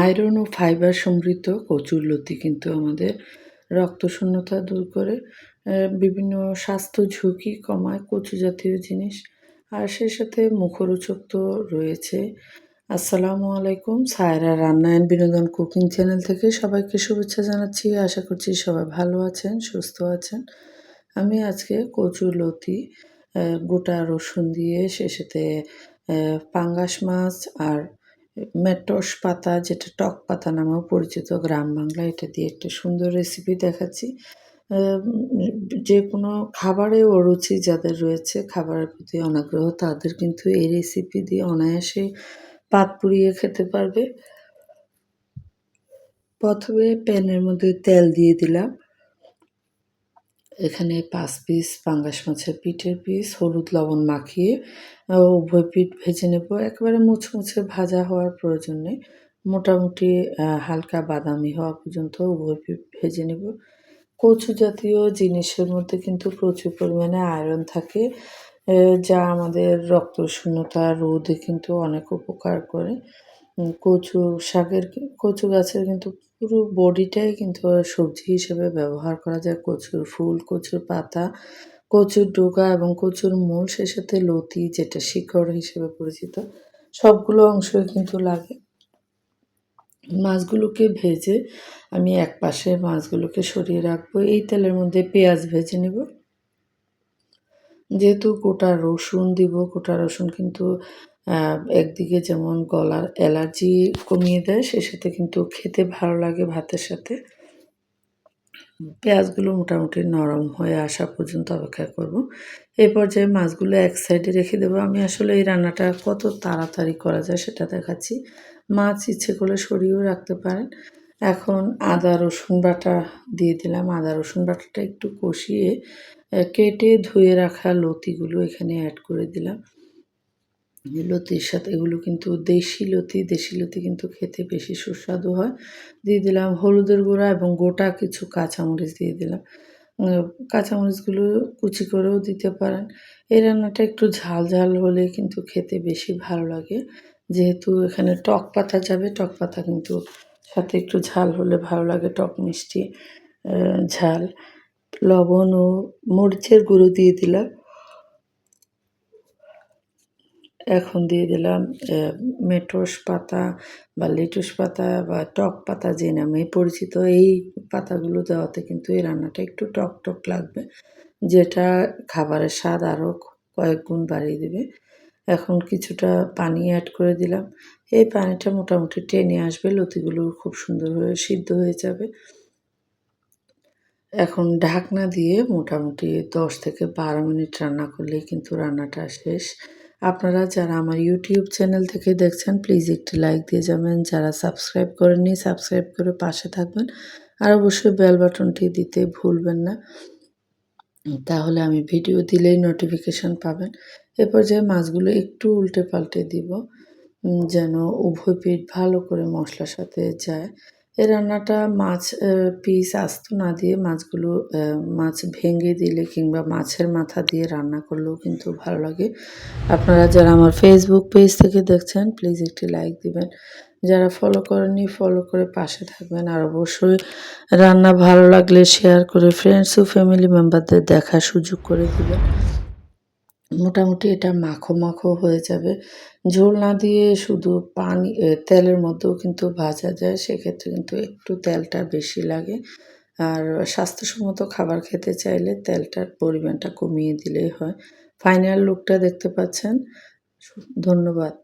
Iron ও fibre সমৃদ্ধ কচুর লতি কিন্তু আমাদের রক্তশূন্যতা দূর করে বিভিন্ন স্বাস্থ্য ঝুঁকি কমায় কচু জাতীয় জিনিস। আর সেই সাথে মুখরোচক তো রয়েছে। আসসালামু আলাইকুম, সায়রা রান্না অ্যান্ড বিনোদন কুকিং চ্যানেল থেকে সবাইকে শুভেচ্ছা জানাচ্ছি। আশা করছি সবাই ভালো আছেন, সুস্থ আছেন। আমি আজকে কচু লতি গোটা রসুন দিয়ে, সে সাথে পাঙ্গাস মাছ আর মেটস পাতা, যেটা টক পাতা নামেও পরিচিত গ্রাম বাংলা এটা দিয়ে একটা সুন্দর রেসিপি দেখাচ্ছি। যে কোনো খাবারে অরুচি যাদের রয়েছে, খাবারের প্রতি অনাগ্রহ, তাদের কিন্তু এই রেসিপি দিয়ে অনায়াসে পাত পুড়িয়ে খেতে পারবে। প্রথমে প্যানের মধ্যে তেল দিয়ে দিলাম। এখানে পাঁচ পিস পাঙ্গাস মাছের পিঠের পিস হলুদ লবণ মাখিয়ে উভয় পিঠ ভেজে নেব। একেবারে মুছমুছে ভাজা হওয়ার প্রয়োজন নেই। মোটামুটি হালকা বাদামি হওয়া পর্যন্ত উভয় পিঠ ভেজে নেব। কচু জাতীয় জিনিসের মধ্যে কিন্তু প্রচুর পরিমাণে আয়রন থাকে যা আমাদের রক্ত শূন্যতা রোধে কিন্তু অনেক উপকার করে। কচু শাকের কচু গাছের কিন্তু পুরো বডিটাই কিন্তু সবজি হিসেবে ব্যবহার করা যায়। কচুর ফুল, কচুর পাতা, কচুর ডোগা এবং কচুর মূল সে সাথে লতি, যেটা শিকড় হিসেবে পরিচিত, সবগুলো অংশই কিন্তু লাগে। মাছগুলোকে ভেজে আমি এক পাশে মাছগুলোকে সরিয়ে রাখব। এই তেলের মধ্যে পেঁয়াজ ভেজে নেব। যেহেতু গোটা রসুন দিব, গোটা রসুন কিন্তু একদিকে যেমন গলার অ্যালার্জি কমিয়ে দেয়, সে সাথে কিন্তু খেতে ভালো লাগে ভাতের সাথে। পেঁয়াজগুলো মোটামুটি নরম হয়ে আসা পর্যন্ত অপেক্ষা করব। এই পর্যায়ে মাছগুলো এক সাইডে রেখে দেবো। আমি আসলে এই রান্নাটা কত তাড়াতাড়ি করা যায় সেটা দেখাচ্ছি। মাছ ইচ্ছে করলে সরিয়েও রাখতে পারেন। এখন আদা, রসুন বাটা দিয়ে দিলাম। আদা, রসুন বাটাটা একটু কষিয়ে কেটে ধুয়ে রাখা লতিগুলো এখানে অ্যাড করে দিলাম। লতির সাথে, এগুলো কিন্তু দেশি লতি দেশি লতি কিন্তু খেতে বেশি সুস্বাদু হয়। দিয়ে দিলাম হলুদের গুঁড়া এবং গোটা কিছু কাঁচামরিচ দিয়ে দিলাম। কাঁচামরিচগুলো কুচি করেও দিতে পারেন। এই রান্নাটা একটু ঝাল ঝাল হলে কিন্তু খেতে বেশি ভালো লাগে। যেহেতু এখানে টক পাতা যাবে, টক পাতা কিন্তু সাথে একটু ঝাল হলে ভালো লাগে, টক মিষ্টি ঝাল। লবণ ও মরিচের গুঁড়ো দিয়ে দিলাম। এখন দিয়ে দিলাম মেটস পাতা বা লেটুস পাতা বা টক পাতা যে নামে পরিচিত, এই পাতাগুলো দেওয়াতে কিন্তু এই রান্নাটা একটু টক টক লাগবে, যেটা খাবারের স্বাদ আরও কয়েক গুণ বাড়িয়ে দেবে। এখন কিছুটা পানি অ্যাড করে দিলাম, এই পানিটা মোটামুটি টেনে আসবে, লতিগুলো খুব সুন্দরভাবে সিদ্ধ হয়ে যাবে। এখন ঢাকনা দিয়ে মোটামুটি দশ থেকে বারো মিনিট রান্না করলেই কিন্তু রান্নাটা শেষ। আপনারা যারা আমার ইউটিউব চ্যানেল থেকে দেখছেন প্লিজ একটি লাইক দিয়ে যাবেন। যারা সাবস্ক্রাইব করেননি সাবস্ক্রাইব করে পাশে থাকবেন। আর অবশ্যই বেল বাটনটি দিতে ভুলবেন না। তাহলে আমি ভিডিও দিলেই নোটিফিকেশন পাবেন। এ পর্যায়ে মাছগুলো একটু উল্টে পাল্টে দিব যেন উভয় পিঠ ভালো করে মশলার সাথে যায়। এই রান্নাটা মাছ পিস আস্ত না দিয়ে মাছগুলো মাছ ভেঙে দিলে কিংবা মাছের মাথা দিয়ে রান্না করলেও কিন্তু ভালো লাগে। আপনারা যারা আমার ফেসবুক পেজ থেকে দেখছেন প্লিজ একটি লাইক দিবেন। যারা ফলো করেননি ফলো করে পাশে থাকবেন। আর অবশ্যই রান্না ভালো লাগলে শেয়ার করে ফ্রেন্ডস ও ফ্যামিলি মেম্বারদের দেখার সুযোগ করে দিবেন। মোটামুটি এটা মাখো মাখো হয়ে যাবে। ঝোল না দিয়ে শুধু পানি তেলের মধ্যেও কিন্তু ভাজা যায়, সেক্ষেত্রে কিন্তু একটু তেলটা বেশি লাগে। আর স্বাস্থ্যসম্মত খাবার খেতে চাইলে তেলটার পরিমাণটা কমিয়ে দিলেই হয়। ফাইনাল লুকটা দেখতে পাচ্ছেন। ধন্যবাদ।